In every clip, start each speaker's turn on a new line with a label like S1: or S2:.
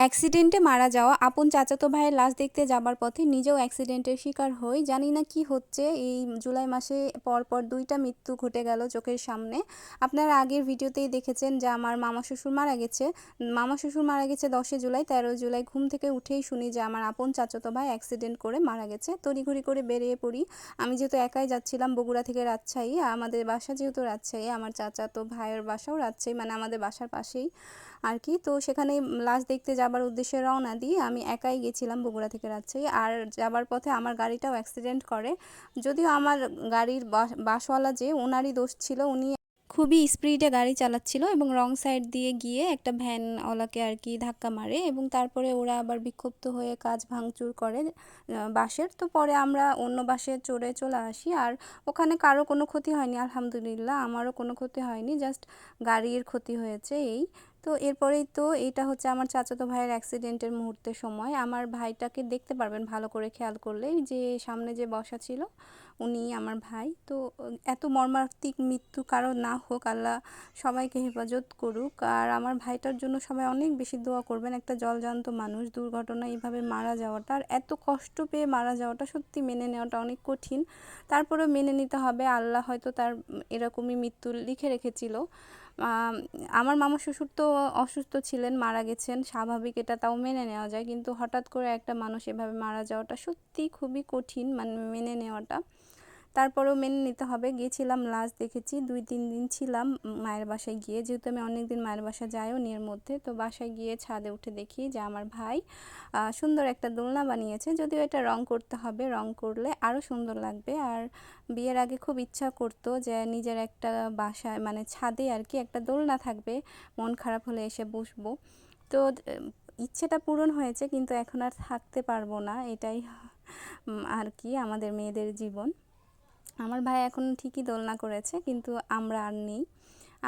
S1: অ্যাক্সিডেন্টে মারা যাওয়া আপন চাচাতো ভাইয়ের লাশ দেখতে যাবার পথে নিজেও অ্যাক্সিডেন্টের শিকার হই। জানি না কি হচ্ছে। এই জুলাই মাসে পরপর দুইটা মৃত্যু ঘটে গেল চোখের সামনে। আপনারা আগের ভিডিওতেই দেখেছেন যে আমার মামা শ্বশুর মারা গেছে। মামা শ্বশুর মারা গেছে দশে জুলাই তেরো জুলাই ঘুম থেকে উঠেই শুনি যে আমার আপন চাচাতো ভাই অ্যাক্সিডেন্ট করে মারা গেছে। তড়িঘড়ি করে বেরিয়ে পড়ি। আমি যেহেতু একাই যাচ্ছিলাম বগুড়া থেকে রাজশাহী, আমাদের বাসা যেহেতু রাজশাহী, আমার চাচাতো ভাইয়ের বাসাও রাজশাহী মানে আমাদের বাসার পাশেই আর কি। তো সেখানে লাশ দেখতে যাবার উদ্দেশ্যে রওনা দিই আমি একাই গেছিলাম বগুড়া থেকে রাজশাহী। আর যাবার পথে আমার গাড়িটাও অ্যাক্সিডেন্ট করে। যদিও আমার গাড়ির বাসওয়ালা যে ওনারই দোষ ছিল, উনি খুবই স্পিডে গাড়ি চালাচ্ছিল এবং রং সাইড দিয়ে গিয়ে একটা ভ্যানওয়ালাকে আর কি ধাক্কা মারে এবং তারপরে ওরা আবার বিক্ষুব্ধ হয়ে কাজ ভাঙচুর করে বাসের। তো পরে আমরা অন্য বাসে চড়ে চলে আসি আর ওখানে কারও কোনো ক্ষতি হয়নি, আলহামদুলিল্লাহ। আমারও কোনো ক্ষতি হয়নি জাস্ট গাড়ির ক্ষতি হয়েছে এই। তো এরপরেই তো এটা হচ্ছে আমার চাচাতো ভাইয়ের অ্যাক্সিডেন্টের মুহূর্তের সময়। আমার ভাইটাকে দেখতে পারবেন ভালো করে খেয়াল করলে যে সামনে যে বসা ছিল উনি আমার ভাই। তো এত মর্মান্তিক মৃত্যু কারও না হোক, আল্লাহ সবাইকে হেফাজত করুক। আর আমার ভাইটার জন্য সবাই অনেক বেশি দোয়া করবেন, একটা জলজান্ত মানুষ, দুর্ঘটনা এইভাবে মারা যাওয়াটা। আর এত কষ্ট পেয়ে মারা যাওয়াটা সত্যি মেনে নেওয়াটা অনেক কঠিন। তারপরেও মেনে নিতে হবে, আল্লাহ হয়তো তার এরকমই মৃত্যু লিখে রেখেছিল। আমার মামা শ্বশুর তো অসুস্থ ছিলেন, মারা গেছেন, স্বাভাবিক এটা তাও মেনে নেওয়া যায়। কিন্তু হঠাৎ করে একটা মানুষ এভাবে মারা যাওয়াটা সত্যি খুবই কঠিন মানে মেনে নেওয়াটা। তারপরেও মেনে নিতে হবে। গিয়েছিলাম লাস্ট দেখেছি, দুই, তিন দিন ছিলাম মায়ের বাসায় গিয়ে। যেহেতু আমি অনেক দিন মায়ের বাসায় যাইও নিয়ের মধ্যে, তো বাসায় গিয়ে ছাদে উঠে দেখি যে আমার ভাই সুন্দর একটা দোলনা বানিয়েছে। যদিও এটা রং করতে হবে, রং করলে আরও সুন্দর লাগবে। আর বিয়ের আগে খুব ইচ্ছা করতো যে নিজের একটা বাসায় মানে ছাদে আর কি একটা দোলনা থাকবে, মন খারাপ হলে এসে বসবো। তো ইচ্ছেটা পূরণ হয়েছে, কিন্তু এখন আর থাকতে পারব না, এটাই আর কি আমাদের মেয়েদের জীবন। আমার ভাই এখন ঠিকই দোলনা করেছে, কিন্তু আমরা আর নেই।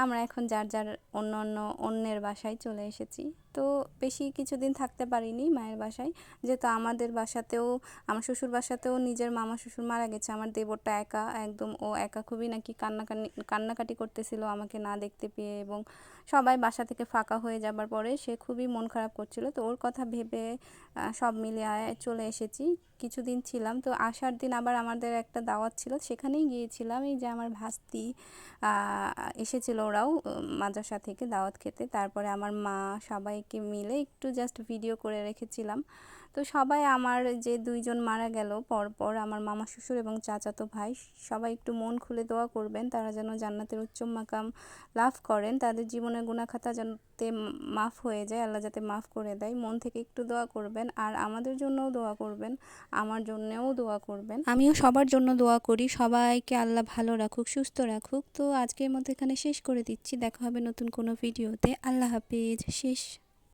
S1: আমরা এখন যার যার অন্য অন্য অন্যের বাসায় চলে এসেছি। তো বেশি কিছুদিন থাকতে পারিনি মায়ের বাসায়, যেহেতু আমাদের বাসাতেও, আমার শ্বশুর বাসাতেও নিজের মামা শ্বশুর মারা গেছে। আমার দেবরটা একা, একদম ও একা খুবই নাকি কান্নাকানি, কান্নাকাটি করতেছিল আমাকে না দেখতে পেয়ে এবং সবাই বাসা থেকে ফাঁকা হয়ে যাবার পরে সে খুবই মন খারাপ করছিল। তো ওর কথা ভেবে সব মিলে চলে এসেছি। কিছুদিন ছিলাম। তো আসার দিন আবার আমাদের একটা দাওয়াত ছিল, সেখানেই গিয়েছিলাম। এই যে আমার ভাস্তি এসেছিল ওরাও মাদ্রাসা থেকে দাওয়াত খেতে। তারপরে আমার মা সবাইকে মিলে একটু জাস্ট ভিডিও করে রেখেছিলাম। তো সবাই আমার যে দুইজন মারা গেল, পরপর আমার মামা শ্বশুর এবং চাচাতো ভাই, সবাই একটু মন খুলে দোয়া করবেন। তারা যেন জান্নাতের উচ্চ মাকাম লাভ করেন। তাদের জীবনের গুণাখাতা যাতে মাফ হয়ে যায়, আল্লাহ যাতে মাফ করে দেয়। মন থেকে একটু দোয়া করবেন আর আমাদের জন্যও দোয়া করবেন। আমার জন্যেও দোয়া করবেন। আমিও সবার জন্য দোয়া করি। সবাইকে আল্লাহ ভালো রাখুক, সুস্থ রাখুক। তো আজকের মতো এখানে শেষ করে দিচ্ছি। দেখা হবে নতুন কোনো ভিডিওতে। আল্লাহ হাফিজ। শেষ।